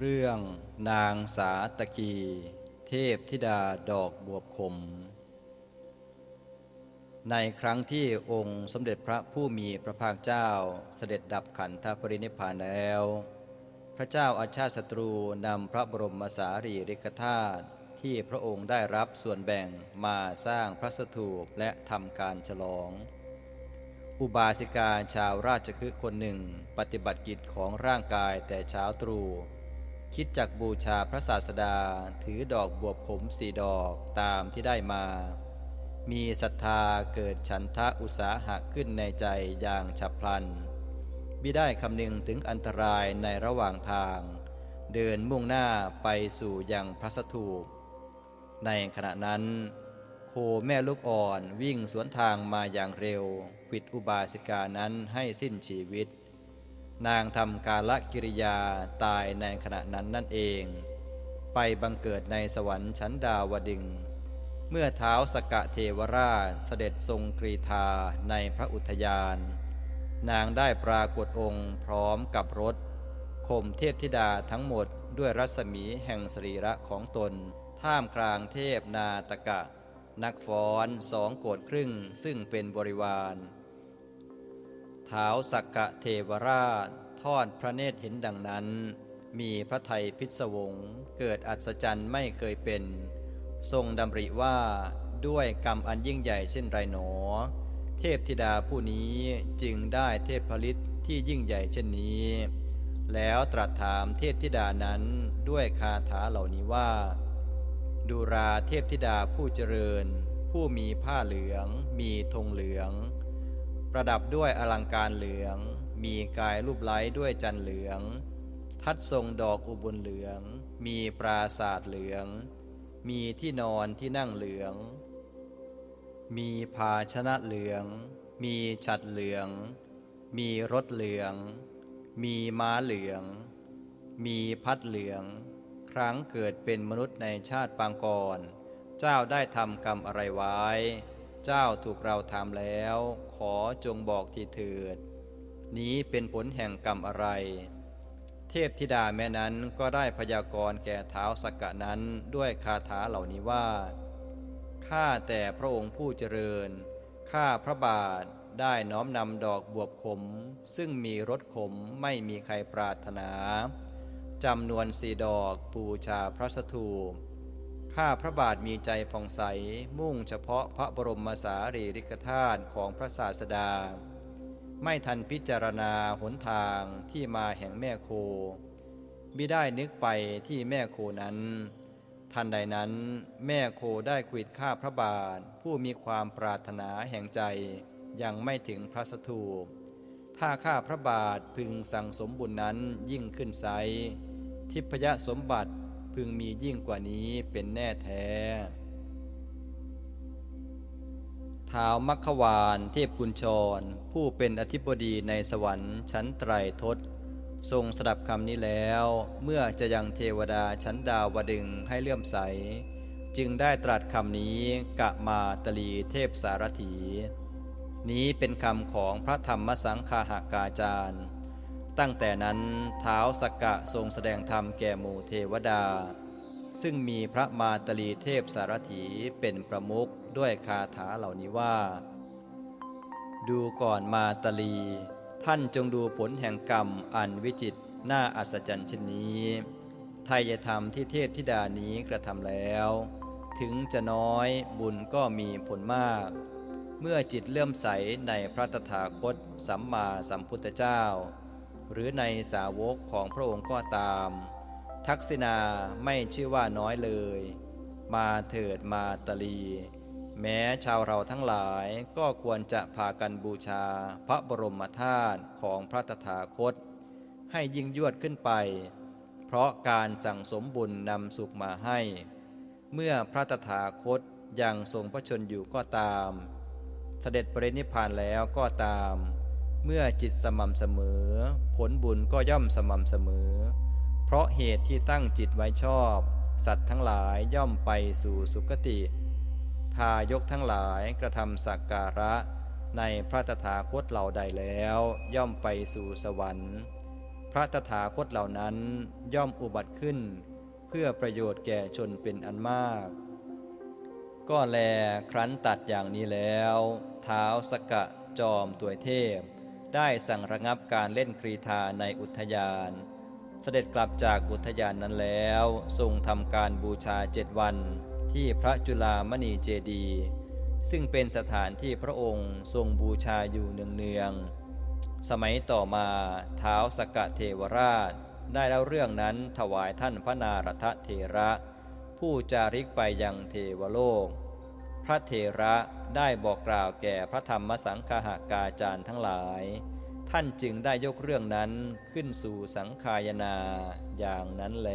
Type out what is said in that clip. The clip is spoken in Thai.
เรื่องนางสาตะกี เทพธิดาดอกบวบคมในครั้งที่องค์สมเด็จพระผู้มีพระภาคเจ้าเสด็จดับขันธปรินิพพานแล้ว พระเจ้าอาชาติศัตรูนำพระบรมสารีริกธาตุที่พระองค์ได้รับส่วนแบ่งมาสร้างพระสถูปและทำการฉลอง อุบาสิกาชาวราชคฤห์คนหนึ่ง ปฏิบัติกิจของร่างกายแต่เช้าตรู่ คิดจักบูชาพระศาสดาถือดอกบวบขมสี่ดอกตามที่ได้มา มีศรัทธาเกิดฉันทะอุตสาหะขึ้นในใจอย่างฉับพลันมิได้คำนึงถึงอันตรายในระหว่างทาง เดินมุ่งหน้าไปสู่ยังพระสถูป ในขณะนั้น โคแม่ลูกอ่อนวิ่งสวนทางมาอย่างเร็วขิดอุบาสิกานั้นให้สิ้นชีวิต นางทำกาลกิริยาตายในขณะนั้นนั่นเอง ไปบังเกิดในสวรรค์ชั้นดาวดึง เมื่อเท้าสกกะเทวราชเสด็จทรงกรีธาในพระอุทยาน นางได้ปรากฏองค์พร้อมกับรถข่มเทพธิดาทั้งหมดด้วยรัศมีแห่งสรีระของตน ท่ามกลางเทพนาตกะ นักฟ้อนสองโกดครึ่งซึ่งเป็นบริวาร เท้าสักกะเทวราช ทอดพระเนตรเห็นดังนั้น มีพระไทยพิศวง เกิดอัศจรรย์ไม่เคยเป็น ทรงดำริว่าด้วยกรรมอันยิ่งใหญ่เช่นไรหนอ เทพธิดาผู้นี้จึงได้เทพผลิตที่ยิ่งใหญ่เช่นนี้ แล้วตรัสถามเทพธิดานั้นด้วยคาถาเหล่านี้ว่า ดูราเทพธิดาผู้เจริญ ผู้มีผ้าเหลือง มีธงเหลือง ประดับด้วยอลังการเหลือง มีกายรูปไล้ด้วยจันเหลือง ทัดทรงดอกอุบลเหลือง มีปราศาสตร์เหลือง มีที่นอนที่นั่งเหลือง มีภาชนะเหลือง มีฉัดเหลือง มีรถเหลือง มีม้าเหลือง มีพัดเหลือง ครั้งเกิดเป็นมนุษย์ในชาติปางก่อน เจ้าได้ทำกรรมอะไรไว้ เจ้าถูกเราทำแล้ว ขอจงบอกทีเถิด นี้เป็นผลแห่งกรรมอะไร เทพธิดาแม่นั้นก็ได้พยากรณ์แก่เท้าสักกะนั้นด้วยคาถาเหล่านี้ว่า ข้าแต่พระองค์ผู้เจริญ ข้าพระบาทได้น้อมนำดอกบวบขม ซึ่งมีรสขมไม่มีใครปรารถนาจำนวนสี่ดอกปูชาพระสถูป ข้าพระบาทมีใจผ่องใส มุ่งเฉพาะพระบรมสารีริกธาตุของพระศาสดา ไม่ทันพิจารณาหนทางที่มาแห่งแม่โคมิได้นึกไปที่แม่โคนั้น ทันใดนั้น แม่โคได้ขวิดข้าพระบาท ผู้มีความปรารถนาแห่งใจยังไม่ถึงพระสถูปถ้าข้าพระบาทพึงสั่งสมบุญนั้นยิ่งขึ้นไซทิพยสมบัติ พึงมียิ่งกว่านี้เป็นแน่แท้ท้าวมัคควานเทพกุญชร ผู้เป็นอธิบดีในสวรรค์ชั้นไตรทศ ทรงสดับคำนี้แล้ว เมื่อจะยังเทวดาชั้นดาวดึงให้เลื่อมใส จึงได้ตรัสคำนี้กะมาตลีเทพสารถี นี้เป็นคำของพระธรรมสังฆาหากาจารย์ ตั้งแต่นั้นเท้าสกกะทรงแสดงธรรมแก่หมู่เทวดา ซึ่งมีพระมาตลีเทพสารถีเป็นประมุขด้วยคาถาเหล่านี้ว่า ดูก่อนมาตลี ท่านจงดูผลแห่งกรรมอันวิจิตน่าอัศจรรย์เช่นนี้ไทยธรรมที่เทพธิดานี้กระทำแล้ว ถึงจะน้อยบุญก็มีผลมาก เมื่อจิตเลื่อมใสในพระตถาคตสัมมาสัมพุทธเจ้า หรือในสาวกของพระองค์ก็ตาม ทักษิณาไม่ชื่อว่าน้อยเลย มาเถิดมาตลี แม้ชาวเราทั้งหลายก็ควรจะพากันบูชาพระบรมธาตุของพระตถาคต ให้ยิ่งยวดขึ้นไป เพราะการสั่งสมบุญนำสุขมาให้ เมื่อพระตถาคตยังทรงพระชนอยู่ก็ตาม เสด็จปรินิพพานแล้วก็ตาม เมื่อจิตสม่ำเสมอ ผลบุญก็ย่อมสม่ำเสมอ เพราะเหตุที่ตั้งจิตไว้ชอบ สัตว์ทั้งหลายย่อมไปสู่สุคติ ทายกทั้งหลายกระทำสักการะ ในพระตถาคตเหล่าใดแล้ว ย่อมไปสู่สวรรค์ พระตถาคตเหล่านั้นย่อมอุบัติขึ้น เพื่อประโยชน์แก่ชนเป็นอันมากก็แลครั้นตัดอย่างนี้แล้ว เท้าสกะจอมตัวเทพ ได้สั่งระงับการเล่นกรีธาในอุทยาน เสด็จกลับจากอุทยานนั้นแล้วทรงทำการบูชาเจ็ดวันที่พระจุลามณีเจดีย์ซึ่งเป็นสถานที่พระองค์ทรงบูชาอยู่เนืองๆสมัยต่อมาเท้าสกะเทวราช ได้เล่าเรื่องนั้นถวายท่านพระนารถเทระ ผู้จาริกไปยังเทวโลก พระเทระได้บอกกล่าวแก่พระธรรมสังฆากาจารย์ทั้งหลาย ท่านจึงได้ยกเรื่องนั้นขึ้นสู่สังคายนาอย่างนั้นแล